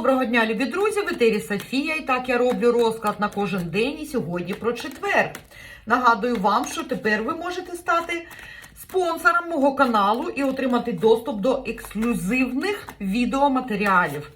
Доброго дня, любі друзі! В етері Софія. І так я роблю розклад на кожен день. І сьогодні про четвер. Нагадую вам, що тепер ви можете стати спонсором мого каналу і отримати доступ до ексклюзивних відеоматеріалів.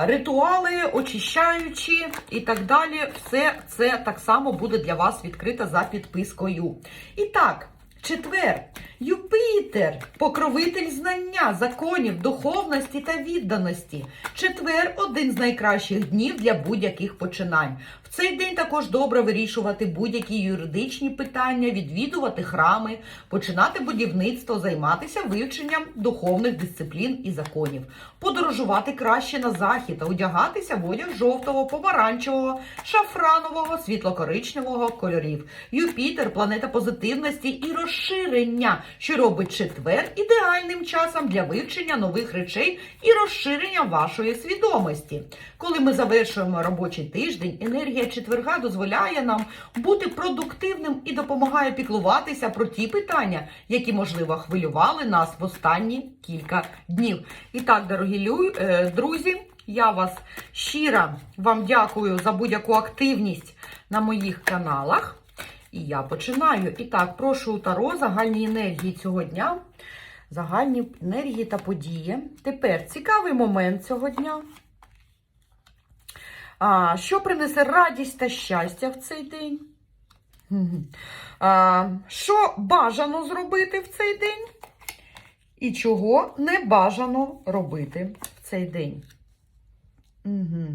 Ритуали, очищаючі і так далі. Все це так само буде для вас відкрито за підпискою. І так, четвер. Юпітер, покровитель знання, законів, духовності та відданості. Четвер один з найкращих днів для будь-яких починань. В цей день також добре вирішувати будь-які юридичні питання, відвідувати храми, починати будівництво, займатися вивченням духовних дисциплін і законів, подорожувати краще на захід, одягатися в одяг жовтого, помаранчевого, шафранового, світло-коричневого кольорів. Юпітер планета позитивності і розширення, що робить четвер ідеальним часом для вивчення нових речей і розширення вашої свідомості. Коли ми завершуємо робочий тиждень, енергія четверга дозволяє нам бути продуктивним і допомагає піклуватися про ті питання, які, можливо, хвилювали нас в останні кілька днів. І так, дорогі е, друзі, я вас щиро вам дякую за будь-яку активність на моїх каналах. І я починаю. І так, прошу у Таро загальні енергії цього дня, загальні енергії та події. Тепер цікавий момент цього дня. А, що принесе радість та щастя в цей день? А, що бажано зробити в цей день? І чого не бажано робити в цей день? Угу.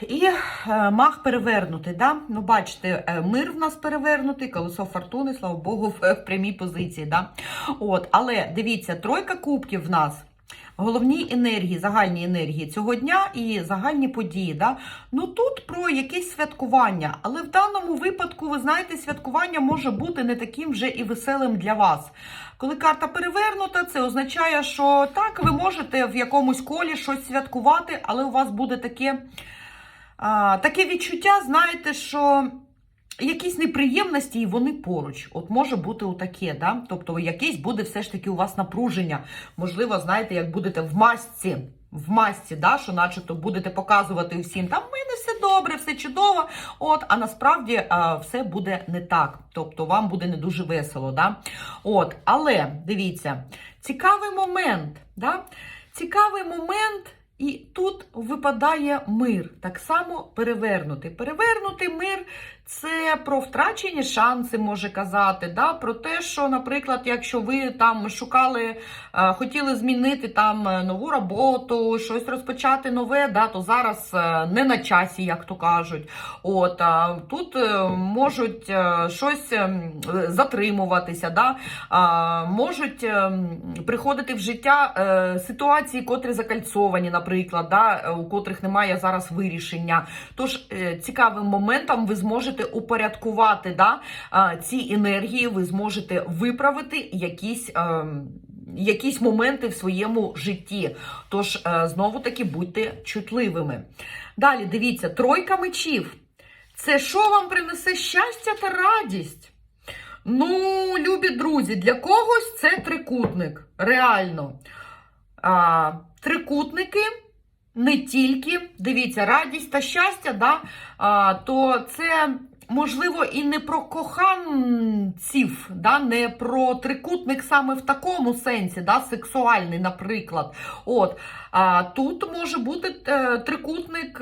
І е, маг перевернутий, да? Ну, бачите, е, мир в нас перевернутий, колесо фортуни, слава Богу, в прямій позиції. Да? От, але дивіться, тройка кубків в нас. Головні енергії, загальні енергії цього дня і загальні події. Да? Ну тут про якесь святкування, але в даному випадку, ви знаєте, святкування може бути не таким вже і веселим для вас. Коли карта перевернута, це означає, що так, ви можете в якомусь колі щось святкувати, але у вас буде таке, а, таке відчуття, знаєте, що якісь неприємності і вони поруч. От може бути отаке, да? тобто якесь буде все ж таки у вас напруження. Можливо, знаєте, як будете в масці. В масці, да, що начебто будете показувати всім, там в мене все добре, все чудово. От, а насправді а, все буде не так. Тобто вам буде не дуже весело. Да? От, але дивіться, цікавий момент. Да? Цікавий момент, і тут випадає мир. Так само перевернутий. Перевернутий мир це про втрачені шанси, може казати. Да? Про те, що, наприклад, якщо ви там шукали, е, хотіли змінити там е, нову роботу, щось розпочати нове, да, то зараз е, не на часі, як то кажуть. От, тут можуть щось ем, затримуватися, да? можуть ем, приходити в життя ситуації, котрі закальцовані, наприклад, да? у котрих немає зараз вирішення. Тож цікавим моментом ви зможете упорядкувати да? ці енергії, ви зможете виправити якісь. Якісь моменти в своєму житті. Тож, знову таки, будьте чутливими. Далі дивіться, тройка мечів. Це що вам принесе щастя та радість? Ну, любі друзі, для когось це трикутник. Реально. А, трикутники не тільки, дивіться, радість та щастя, да, а, то це. Можливо, і не про коханців, да, не про трикутник саме в такому сенсі, да, сексуальний, наприклад. От, а тут може бути е, трикутник.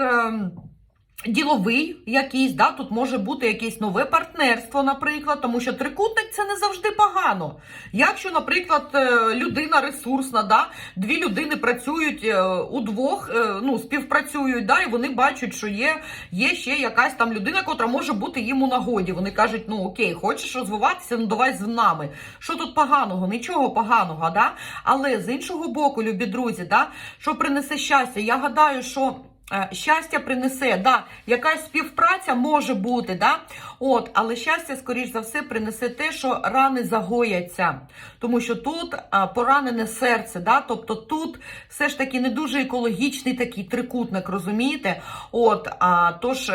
Діловий якийсь, да, тут може бути якесь нове партнерство, наприклад, тому що трикутник це не завжди погано. Якщо, наприклад, е, людина ресурсна, да, дві людини працюють е, удвох, е, ну, співпрацюють, да, і вони бачать, що є, є ще якась там людина, котра може бути їм у нагоді. Вони кажуть, ну окей, хочеш розвиватися, ну давай з нами. Що тут поганого? Нічого поганого, да? Але з іншого боку, любі друзі, да, що принесе щастя? Я гадаю, що. Е, Щастя принесе, да, якась співпраця може бути, да? От, але щастя, скоріш за все, принесе те, що рани загояться. Тому що тут а, поранене серце, да? тобто тут все ж таки не дуже екологічний такий трикутник, розумієте? От, а, тож.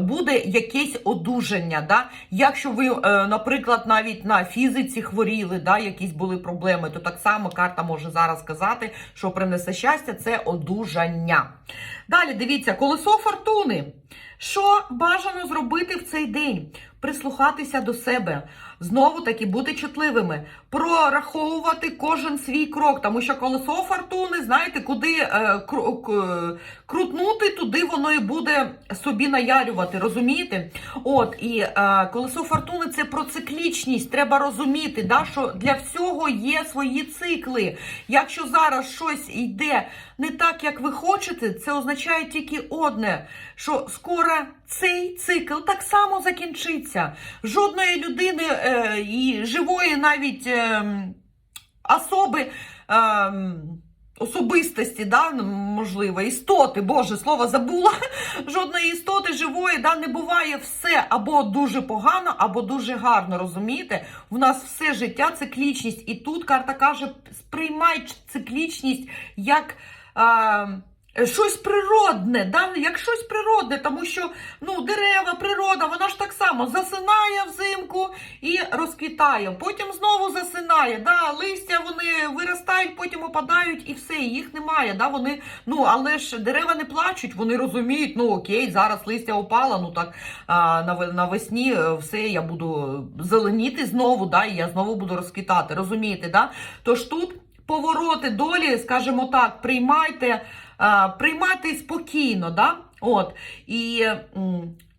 Буде якесь одужання. Да? Якщо ви, е, наприклад, навіть на фізиці хворіли, да, якісь були проблеми, то так само карта може зараз сказати, що принесе щастя це одужання. Далі дивіться, колесо фортуни. Що бажано зробити в цей день? Прислухатися до себе, знову таки бути чутливими, прораховувати кожен свій крок, тому що колесо фортуни, знаєте, куди е, кру- к- крутнути, туди воно і буде собі наярювати, розумієте? От і е, колесо фортуни це про циклічність. Треба розуміти, да, що для всього є свої цикли. Якщо зараз щось йде не так, як ви хочете, це означає тільки одне, що скоро цей цикл так само закінчиться. Жодної людини е, і живої навіть е, особи. Е, Особистості, да, можливо, істоти, Боже, слово забула. Жодної істоти живої да, не буває все або дуже погано, або дуже гарно. Розумієте? У нас все життя циклічність. І тут карта каже: сприймай циклічність як. А, Щось природне, да? як щось природне, тому що ну, дерева, природа, вона ж так само засинає взимку і розквітає. Потім знову засинає. Да? Листя вони виростають, потім опадають і все, їх немає. Да? Вони, ну, але ж дерева не плачуть, вони розуміють, ну окей, зараз листя опало, ну так а, навесні е, все, я буду зеленіти знову, да? і я знову буду розквітати. Розумієте? Да? Тож тут повороти долі, скажімо так, приймайте. А, приймати спокійно, да? От. І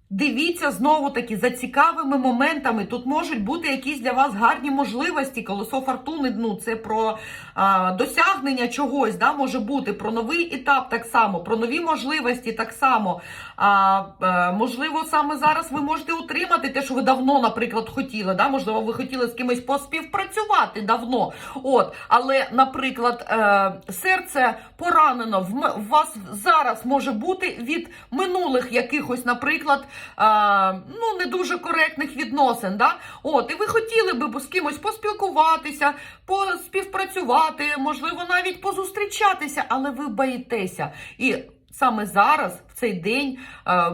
дивіться знову таки за цікавими моментами. Тут можуть бути якісь для вас гарні можливості. Колесо фортуни, ну це про а, досягнення чогось, да, може бути, про новий етап так само, про нові можливості так само. А, е, можливо, саме зараз ви можете отримати те, що ви давно, наприклад, хотіли. Да? Можливо, ви хотіли з кимось поспівпрацювати давно. От, але, наприклад, е, серце поранено в вас зараз може бути від минулих якихось, наприклад, е, ну не дуже коректних відносин. Да? От, і ви хотіли би з кимось поспілкуватися, поспівпрацювати, можливо, навіть позустрічатися, але ви боїтеся. І саме зараз, в цей день, е,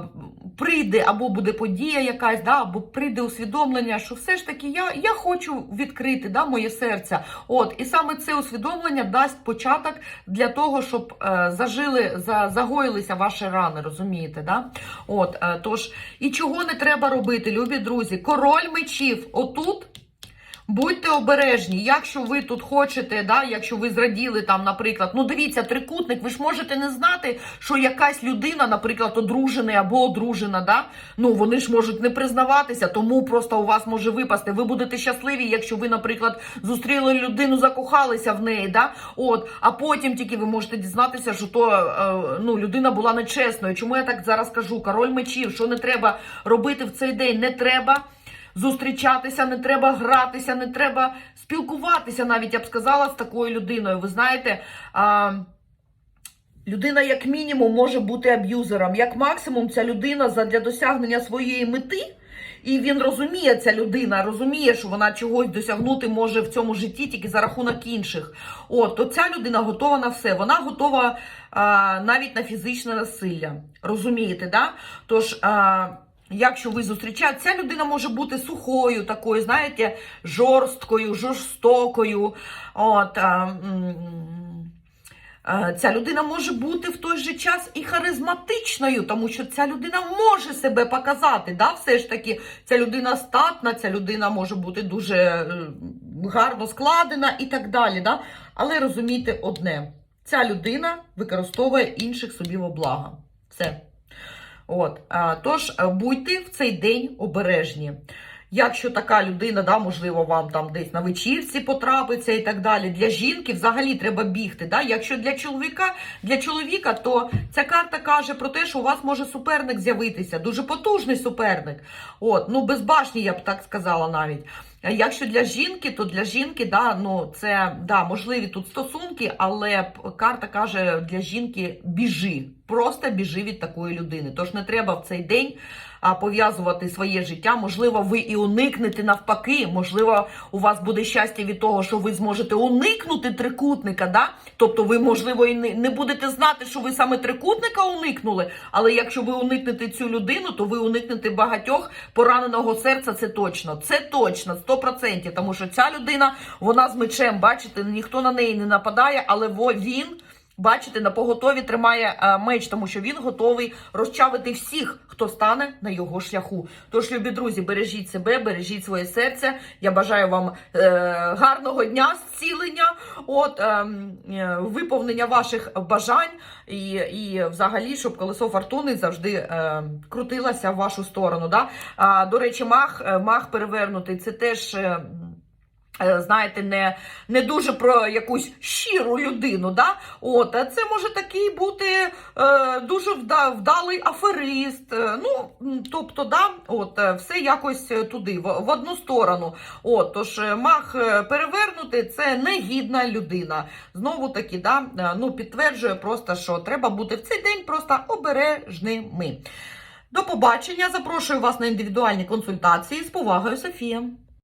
прийде або буде подія якась, да, або прийде усвідомлення, що все ж таки я, я хочу відкрити да, моє серце. От, і саме це усвідомлення дасть початок для того, щоб е, зажили, за, загоїлися ваші рани, розумієте? Да? От, е, тож, і чого не треба робити, любі друзі? Король мечів, отут. Будьте обережні, якщо ви тут хочете, да, якщо ви зраділи там, наприклад, ну дивіться, трикутник, ви ж можете не знати, що якась людина, наприклад, одружена або одружена, да? ну вони ж можуть не признаватися, тому просто у вас може випасти. Ви будете щасливі, якщо ви, наприклад, зустріли людину, закохалися в неї, да? От, а потім тільки ви можете дізнатися, що то е, ну, людина була нечесною. Чому я так зараз кажу? Король мечів, що не треба робити в цей день? Не треба зустрічатися, не треба гратися, не треба спілкуватися, навіть я б сказала, з такою людиною. Ви знаєте, а, людина, як мінімум, може бути аб'юзером. Як максимум, ця людина для досягнення своєї мети. І він розуміє, ця людина розуміє, що вона чогось досягнути може в цьому житті тільки за рахунок інших. От, то ця людина готова на все. Вона готова а, навіть на фізичне насилля. Розумієте, да? Тож. А, Якщо ви зустрічаєте, ця людина може бути сухою, такою, знаєте, жорсткою, жорстокою. От, а, ця людина може бути в той же час і харизматичною, тому що ця людина може себе показати. Да? Все ж таки, ця людина статна, ця людина може бути дуже е, гарно складена і так далі. Да? Але розумійте одне: ця людина використовує інших собі во благо. Все. От, тож е, будьте в цей день обережні. Якщо така людина, да, можливо, вам там десь на вечірці потрапиться і так далі. Для жінки взагалі треба бігти. Да? Якщо для чоловіка, для чоловіка, то ця карта каже про те, що у вас може суперник з'явитися, дуже потужний суперник. От, ну без башні, я б так сказала навіть. Якщо для жінки, то для жінки, да, ну це да, можливі тут стосунки, але карта каже для жінки біжи. Просто біжи від такої людини. Тож не треба в цей день пов'язувати своє життя. Можливо, ви і уникнете навпаки. Можливо, у вас буде щастя від того, що ви зможете уникнути трикутника. Да? Тобто, ви, можливо, і не, будете знати, що ви саме трикутника уникнули. Але якщо ви уникнете цю людину, то ви уникнете багатьох пораненого серця. Це точно. Це точно, 100%. Тому що ця людина, вона з мечем, бачите, ніхто на неї не нападає, але він. Бачите, на поготові тримає е, меч, тому що він готовий розчавити всіх, хто стане на його шляху. Тож, любі друзі, бережіть себе, бережіть своє серце. Я бажаю вам е, гарного дня, зцілення, от е, е, виповнення ваших бажань і, і взагалі, щоб колесо фортуни завжди е, крутилося в вашу сторону. Да? А, до речі, мах, е, мах перевернутий це теж. Е, Знаєте, не, не дуже про якусь щиру людину, да? От, це може такий бути е, дуже вдалий аферист. е, Ну, тобто, да, от, е, все якось е, туди, в, в одну сторону. От, тож мах перевернути це негідна людина. Знову таки, да, ну, підтверджує просто, що треба бути в цей день просто обережними. До побачення. Запрошую вас на індивідуальні консультації. З повагою, Софія.